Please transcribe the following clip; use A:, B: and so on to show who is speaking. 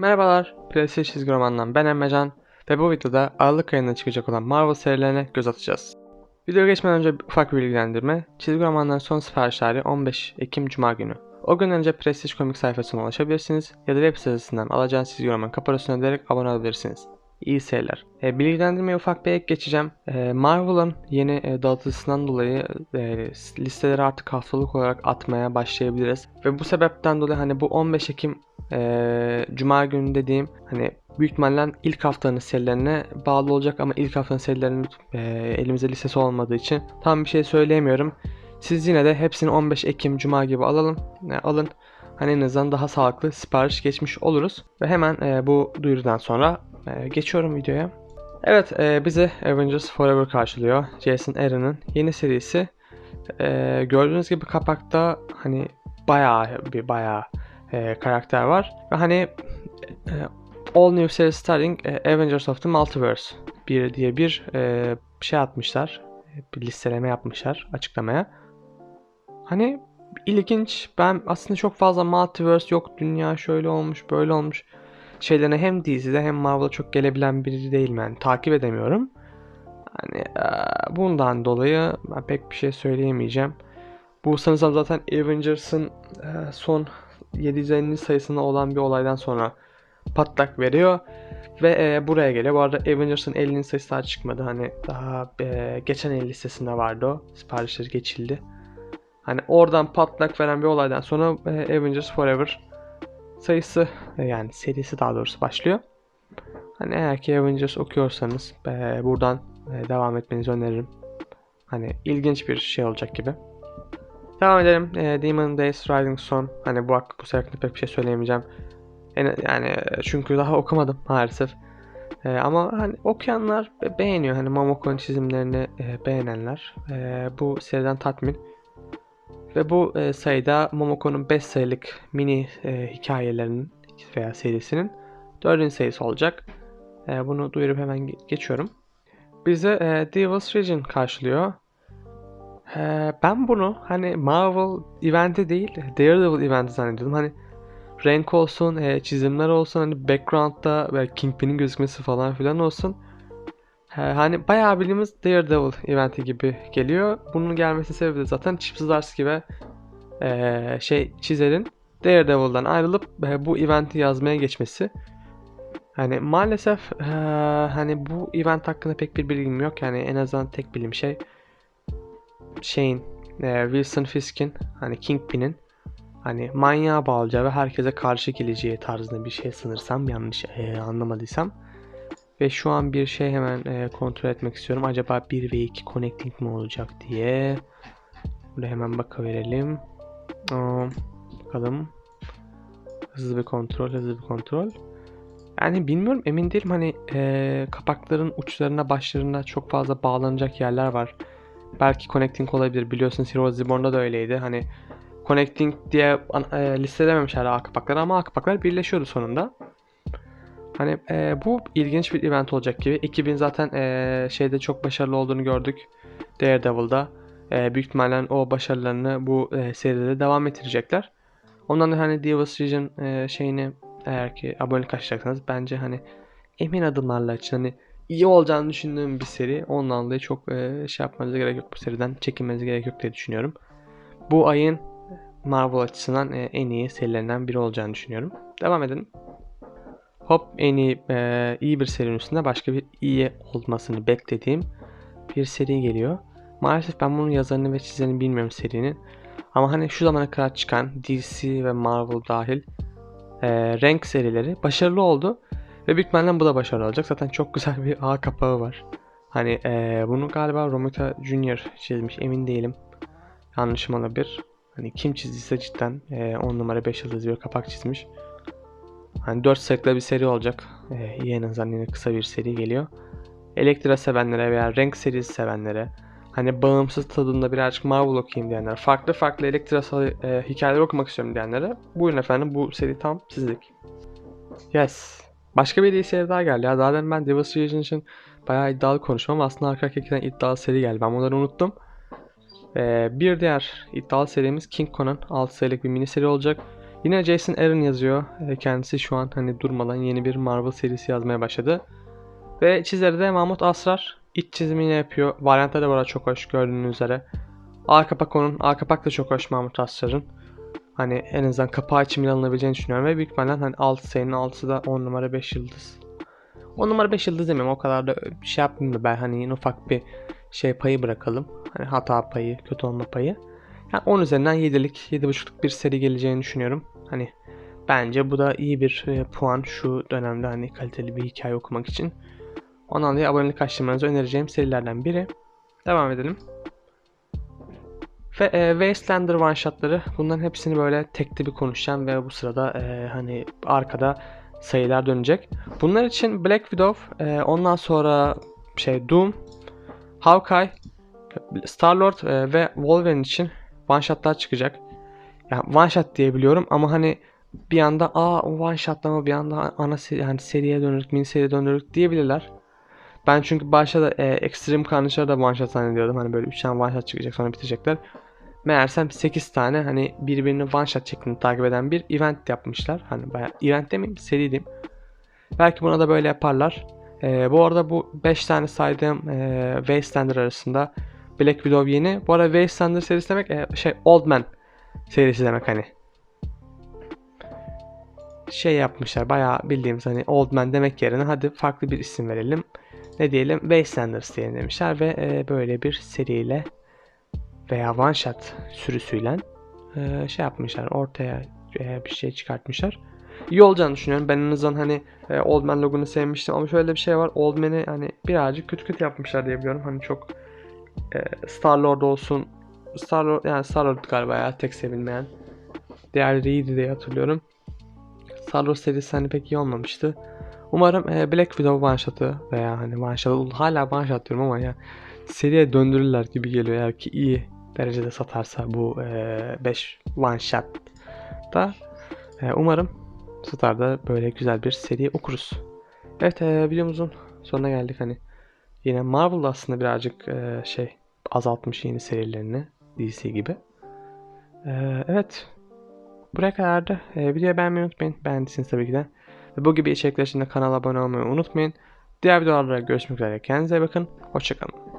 A: Merhabalar, Prestij çizgi romandan ben Emrecan ve bu videoda Aralık ayında çıkacak olan Marvel serilerine göz atacağız. Videoya geçmeden önce ufak bir bilgilendirme. Çizgi romanların son sipariş tarihi 15 Ekim Cuma günü. O gün önce Prestij komik sayfasına ulaşabilirsiniz ya da web sitesinden alacağınız çizgi roman kaparasını öderek abone olabilirsiniz. İyi seyirler. E, bilgilendirmeye ufak bir ek geçeceğim. E, Marvel'ın yeni e, dağıtısından dolayı e, listeleri artık haftalık olarak atmaya başlayabiliriz. Ve bu sebepten dolayı hani bu 15 Ekim e, Cuma günü dediğim hani büyük ihtimalle ilk haftanın serilerine bağlı olacak ama ilk haftanın serilerinin e, elimizde listesi olmadığı için tam bir şey söyleyemiyorum. Siz yine de hepsini 15 Ekim Cuma gibi alalım. E, alın. Hani en azından daha sağlıklı sipariş geçmiş oluruz. Ve hemen e, bu duyurudan sonra e, geçiyorum videoya. Evet e, bizi Avengers Forever karşılıyor. Jason Aaron'ın yeni serisi. E, gördüğünüz gibi kapakta hani bayağı bir bayağı e, karakter var. Ve hani e, All New Series Starting e, Avengers of the Multiverse bir diye bir e, şey atmışlar. Bir listeleme yapmışlar açıklamaya. Hani ilginç. Ben aslında çok fazla multiverse yok dünya şöyle olmuş böyle olmuş şeylerine hem DC'de hem Marvel'da çok gelebilen biri değilim yani takip edemiyorum. Hani e, bundan dolayı ben pek bir şey söyleyemeyeceğim. Bu sanırsam zaten Avengers'ın e, son 750 sayısında olan bir olaydan sonra patlak veriyor. Ve e, buraya geliyor. Bu arada Avengers'ın 50. sayısı daha çıkmadı. Hani daha e, geçen el listesinde vardı o. Siparişleri geçildi. Hani oradan patlak veren bir olaydan sonra e, Avengers Forever sayısı e, yani serisi daha doğrusu başlıyor. Hani eğer ki Avengers okuyorsanız e, buradan e, devam etmenizi öneririm. Hani ilginç bir şey olacak gibi. Devam edelim. E, Demon Days Rising Son. Hani bu bu sefer pek bir şey söyleyemeyeceğim. Yani, yani çünkü daha okumadım maalesef. E, ama hani okuyanlar beğeniyor. Hani Momoko'nun çizimlerini e, beğenenler e, bu seriden tatmin. Ve bu e, sayıda Momoko'nun 5 sayılık mini e, hikayelerinin veya serisinin 4. sayısı olacak. E, bunu duyurup hemen geçiyorum. Bize e, Devil's Region karşılıyor. E, ben bunu hani Marvel eventi değil Daredevil eventi zannediyordum. Hani renk olsun, e, çizimler olsun, hani background'da ve Kingpin'in gözükmesi falan filan olsun. E, hani bayağı bildiğimiz Daredevil eventi gibi geliyor. Bunun gelmesinin sebebi de zaten Chip Zdarsky gibi e, şey çizerin Daredevil'dan ayrılıp e, bu eventi yazmaya geçmesi. Hani maalesef e, hani bu event hakkında pek bir bilgim yok. Yani en azından tek bilim şey şeyin e, Wilson Fisk'in hani Kingpin'in hani manyağa bağlayacağı ve herkese karşı geleceği tarzında bir şey sanırsam yanlış e, anlamadıysam. Ve şu an bir şey hemen e, kontrol etmek istiyorum. Acaba 1 ve 2 connecting mi olacak diye. Burada hemen bakıverelim. Aa, bakalım. Hızlı bir kontrol, hızlı bir kontrol. Yani bilmiyorum emin değilim hani e, kapakların uçlarına başlarına çok fazla bağlanacak yerler var. Belki connecting olabilir. Biliyorsunuz Heroes Reborn'da da öyleydi. Hani connecting diye e, listelememişler A kapakları ama A kapaklar birleşiyordu sonunda. Hani e, bu ilginç bir event olacak gibi. Ekibin zaten e, şeyde çok başarılı olduğunu gördük. Daredevil'da. E, büyük ihtimalle o başarılarını bu e, seride devam ettirecekler. Ondan da hani Divas Region e, şeyini eğer ki abone açacaksanız bence hani emin adımlarla açın. Hani iyi olacağını düşündüğüm bir seri. Ondan dolayı çok e, şey yapmanıza gerek yok bu seriden. Çekinmenize gerek yok diye düşünüyorum. Bu ayın Marvel açısından e, en iyi serilerinden biri olacağını düşünüyorum. Devam edelim. Hop en iyi, e, iyi bir serinin üstünde başka bir iyi olmasını beklediğim bir seri geliyor. Maalesef ben bunun yazarını ve çizerini bilmiyorum serinin. Ama hani şu zamana kadar çıkan DC ve Marvel dahil e, renk serileri başarılı oldu. Ve ihtimalle bu da başarılı olacak. Zaten çok güzel bir ağ kapağı var. Hani e, bunu galiba Romita Junior çizmiş emin değilim. Yanlışım olabilir. Hani kim çizdiyse cidden 10 e, numara 5 yıldız bir kapak çizmiş. Hani 4 sayıklı bir seri olacak. E, iyi en azından kısa bir seri geliyor. Elektra sevenlere veya renk serisi sevenlere hani bağımsız tadında birazcık Marvel okuyayım diyenler, farklı farklı Elektra e, hikayeler okumak istiyorum diyenlere buyurun efendim bu seri tam sizlik. Yes. Başka bir seri daha geldi ya. Zaten ben Devil's Region için bayağı iddialı konuşmam aslında arka arkaya iddialı seri geldi. Ben bunları unuttum. Ee, bir diğer iddialı serimiz King Kong'un 6 sayılık bir mini seri olacak. Yine Jason Aaron yazıyor. E, kendisi şu an hani durmadan yeni bir Marvel serisi yazmaya başladı. Ve çizeri de Mahmut Asrar. İç çizimini yapıyor. Varyantları da bu arada çok hoş gördüğünüz üzere. Arka kapak onun. Arka kapak da çok hoş Mahmut Asrar'ın. Hani en azından kapağı için bile alınabileceğini düşünüyorum. Ve büyük ihtimalle hani 6 sayının 6'sı da 10 numara 5 yıldız. 10 numara 5 yıldız demiyorum. O kadar da şey yapmayayım da ben hani ufak bir şey payı bırakalım. Hani hata payı, kötü olma payı. Yani 10 üzerinden 7'lik, 7.5'luk bir seri geleceğini düşünüyorum. Hani bence bu da iyi bir e, puan şu dönemde hani kaliteli bir hikaye okumak için. Ondan dolayı abonelik açtırmanızı önereceğim serilerden biri. Devam edelim. Ve e, Wastelander one shotları bunların hepsini böyle tekli bir konuşacağım ve bu sırada e, hani arkada sayılar dönecek. Bunlar için Black Widow, e, ondan sonra şey Doom, Hawkeye, Star-Lord e, ve Wolverine için one shotlar çıkacak. Yani one shot diyebiliyorum ama hani bir anda aa one shotlama bir anda ana seri, yani seriye döndük, mini seriye döndük diyebilirler. Ben çünkü başta da e, Extreme Carnage'ları da one shot zannediyordum. Hani böyle 3 tane one shot çıkacak sonra bitecekler. Meğersem 8 tane hani birbirini one shot şeklinde takip eden bir event yapmışlar. Hani bayağı event demeyeyim seri diyeyim. Belki buna da böyle yaparlar. E, bu arada bu 5 tane saydığım e, Wastelander arasında Black Widow yeni. Bu arada Wastelander serisi demek e, şey Old Man serisi demek hani. Şey yapmışlar bayağı bildiğimiz hani Old Man demek yerine hadi farklı bir isim verelim. Ne diyelim Wastelanders diyelim demişler ve e, böyle bir seriyle veya one shot sürüsüyle e, şey yapmışlar ortaya e, bir şey çıkartmışlar. İyi olacağını düşünüyorum. Ben en azından hani e, Old Man logonu sevmiştim ama şöyle bir şey var. Old Man'i hani birazcık kötü kötü yapmışlar diye biliyorum. Hani çok e, Star Lord olsun. Star Lord yani Star Lord galiba ya tek sevilmeyen. Diğerleri iyiydi diye hatırlıyorum. Star Lord serisi hani pek iyi olmamıştı. Umarım Black Widow one shot'ı veya hani one shot hala one shot diyorum ama ya seriye döndürürler gibi geliyor eğer ki iyi derecede satarsa bu 5 e, one shot da e, umarım satar böyle güzel bir seri okuruz. Evet e, videomuzun sonuna geldik hani yine Marvel aslında birazcık e, şey azaltmış yeni serilerini DC gibi. E, evet buraya kadar da e, videoyu beğenmeyi unutmayın. Beğendiyseniz tabii ki de. Ve bu gibi içerikler için de kanala abone olmayı unutmayın. Diğer videolarda görüşmek üzere. Kendinize bakın. Hoşçakalın.